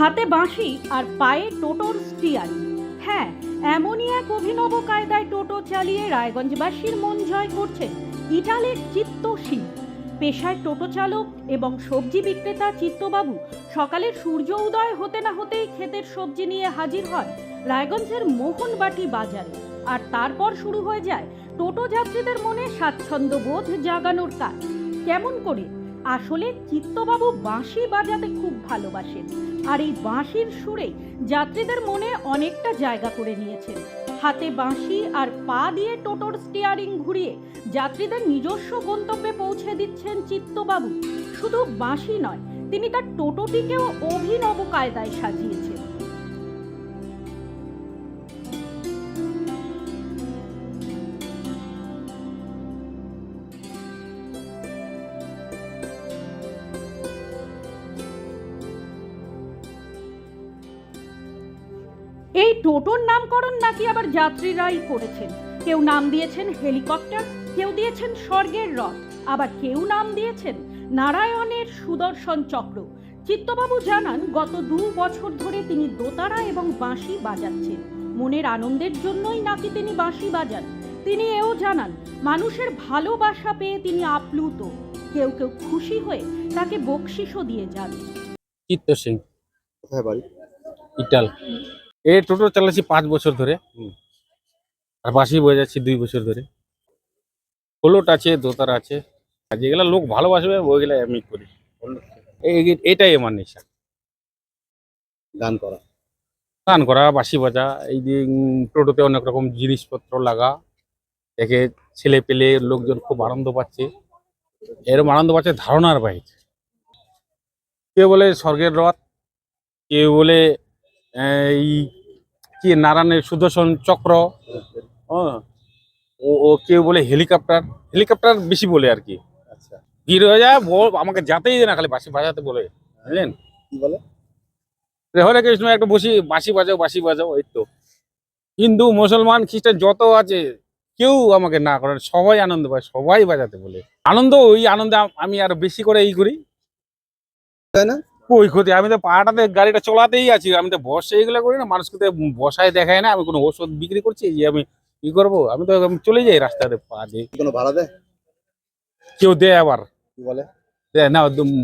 হাতে বাঁশি আর পায়ে টোটোর স্টিয়ারিং হ্যাঁ এমনই এক অভিনব কায়দায় টোটো চালিয়ে রায়গঞ্জবাসীর মন জয় করছেন ইটালির চিত্তশীল পেশায় টোটো চালক এবং সবজি বিক্রেতা চিত্তবাবু। সকালের সূর্য উদয় হতে না হতেই ক্ষেতের সবজি নিয়ে হাজির হয় রায়গঞ্জের মোহনবাটি বাজারে। আর তারপর শুরু হয়ে যায় টোটো যাত্রীদের মনে স্বাচ্ছন্দ্য বোধ জাগানোর কাজ। কেমন করে? আসলে চিত্তবাবু বাঁশি বাজাতে খুব ভালোবাসেন। আর এই বাঁশির সুরে যাত্রীদের মনে অনেকটা জায়গা করে নিয়েছেন। হাতে বাঁশি আর পা দিয়ে টোটোর স্টিয়ারিং ঘুরিয়ে যাত্রীদের নিজস্ব গন্তব্যে পৌঁছে দিচ্ছেন চিত্তবাবু। শুধু বাঁশি নয়, তিনি তার টোটোটিকেও অভিনব কায়দায় সাজিয়েছেন। এই টোটোর নামকরণ নাকি আবার যাত্রীরাই করেছেন? কেউ নাম দিয়েছেন হেলিকপ্টার কেউ দিয়েছেন স্বর্গের রথ আবার কেউ নাম দিয়েছেন নারায়ণের সুদর্শন চক্র। চিত্তবাবু জানান গত দু বছর ধরে তিনি দোতারা এবং বাঁশি বাজাচ্ছেন। মনের আনন্দের জন্যই নাকি তিনি বাঁশি বাজান। তিনি এও জানান মানুষের ভালোবাসা পেয়ে তিনি আপ্লুত। কেউ কেউ খুশি হয়ে তাকে বকশিসও দিয়ে যান। চিত্ত সিং কোথায় বাড়ি? ইটাল। এই টোটো চালাচ্ছি পাঁচ বছর ধরে। আর বাসি বয়ে যাচ্ছি দুই বছর ধরে। ফ্লোট আছে দোতার আছে। আর যেগুলা লোক ভালোবাসবে ওইগুলা আমি করি। এটাই আমার নেশা। গান করা। গান করা বাসি বাজা এই যে টোটোতে অনেক রকম জিনিসপত্র লাগা। দেখে ছেলে পেলে লোকজন খুব আনন্দ পাচ্ছে। এরকম আনন্দ পাচ্ছে ধারণার বাইরে। কেউ বলে স্বর্গের রথ কেউ বলে এই কি নারায়ণের সুদর্শন চক্র? ও ও কেউ বলে হেলিকপ্টার? হেলিকপ্টার বেশি বলে আর কি। আচ্ছা। ভিড় হয়ে যায় আমাকে যাতেই দেয় না খালি বাসি বাজাতে বলে। বুঝলেন? কি বলে? হরে কৃষ্ণ একটা বসি বাঁশি বাজাও বাঁশি বাজাও এই তো। হিন্দু মুসলমান খ্রিস্টান যত আছে কেউ আমাকে না করে সবাই আনন্দ পায় সবাই বাজাতে বলে। আনন্দ ওই আনন্দে আমি আরও বেশি করে এই করি। তাই না? ওই ক্ষতি? আমি তো পাহাড়াতে গাড়িটা চলাতেই আছি। আমি তো বসে এগুলো করি না মানুষকে তো বসায় দেখায় না আমি কোনো ওষুধ বিক্রি করছি যে আমি কি করব। আমি তো চলে যাই রাস্তাতে পা দিয়ে। কোনো ভাড়া দেয়? কেউ দেয় আবার। কি বলে? দেয় না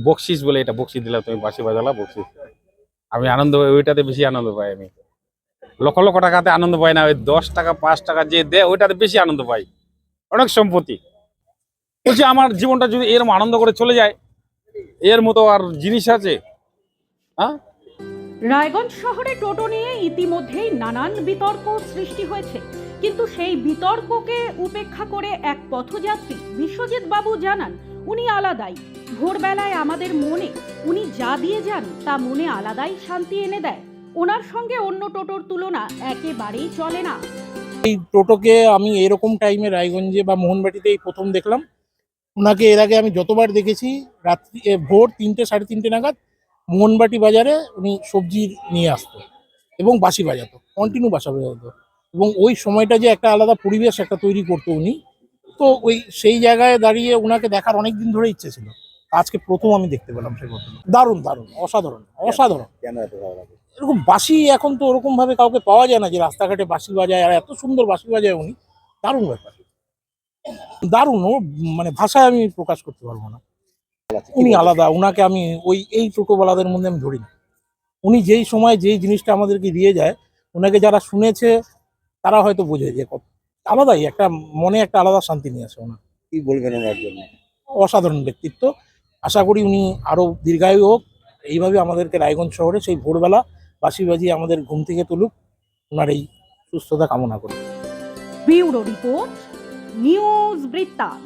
বকশিস বলে এটা বকশিস দিলাম তুমি বাসি বাজালা বকশিস। আমি আনন্দ পাই ওইটাতে বেশি আনন্দ পাই আমি। লক্ষ লক্ষ টাকাতে আনন্দ পাই না ওই দশ টাকা পাঁচ টাকা যে দেয় ওইটাতে বেশি আনন্দ পাই। অনেক সম্পত্তি। বলছি আমার জীবনটা যদি এরকম আনন্দ করে চলে যায় এর মতো আর জিনিস আছে? হ্যাঁ রায়গঞ্জ শহরে টোটো নিয়ে ইতিমধ্যেই নানান বিতর্ক সৃষ্টি হয়েছে। কিন্তু সেই বিতর্ককে উপেক্ষা করে এক পথযাত্রী বিশ্বজিৎ বাবু জানান উনি আলাদাই। ভোরবেলায় আমাদের মনে উনি যা দিয়ে যান তা মনে আলাদাই শান্তি এনে দেয়। ওনার সঙ্গে অন্য টোটোর তুলনা একেবারেই চলে না। এই টোটোকে আমি এরকম টাইমে রায়গঞ্জে বা মোহনবাটিতে এই প্রথম দেখলাম। ওনাকে এর আগে আমি যতবার দেখেছি রাত্রি ভোর তিনটে সাড়ে তিনটে নাগাদ মোহনবাটি বাজারে উনি সবজি নিয়ে আসতো এবং বাসি বাজাতো কন্টিনিউ বাসা বাজাতো। এবং ওই সময়টা যে একটা আলাদা পরিবেশ একটা তৈরি করতো উনি তো ওই সেই জায়গায় দাঁড়িয়ে ওনাকে দেখার অনেক দিন ধরে ইচ্ছে ছিল। আজকে প্রথম আমি দেখতে পেলাম সেই ঘটনা। দারুণ দারুণ অসাধারণ অসাধারণ। কেন এত ভালো লাগে? এরকম বাঁশি এখন তো ওরকম ভাবে কাউকে পাওয়া যায় না যে রাস্তাঘাটে বাসি বাজায় আর এত সুন্দর বাসি বাজায় উনি। দারুণ ব্যাপার। দারুণ ও মানে ভাষায় আমি প্রকাশ করতে পারব না। উনি আলাদা উনাকে আমি ওই এই টোটোওয়ালাদের মধ্যে আমি ধরি না উনি যেই সময় যেই জিনিসটা আমাদেরকে দিয়ে যায় ওনাকে যারা শুনেছে তারা হয়তো বোঝে যে কত আলাদাই একটা মনে একটা আলাদা শান্তি নিয়ে আসে ওনার। কি বলবেন ওনার জন্য? অসাধারণ ব্যক্তিত্ব। আশা করি উনি আরও দীর্ঘায়ু হোক এইভাবে আমাদেরকে রায়গঞ্জ শহরে সেই ভোরবেলা বাসি বাজিয়ে আমাদের ঘুম থেকে তুলুক ওনার এই সুস্থতা কামনা করি। ব্যুরো রিপোর্ট নিউজ বৃত্তান্ত।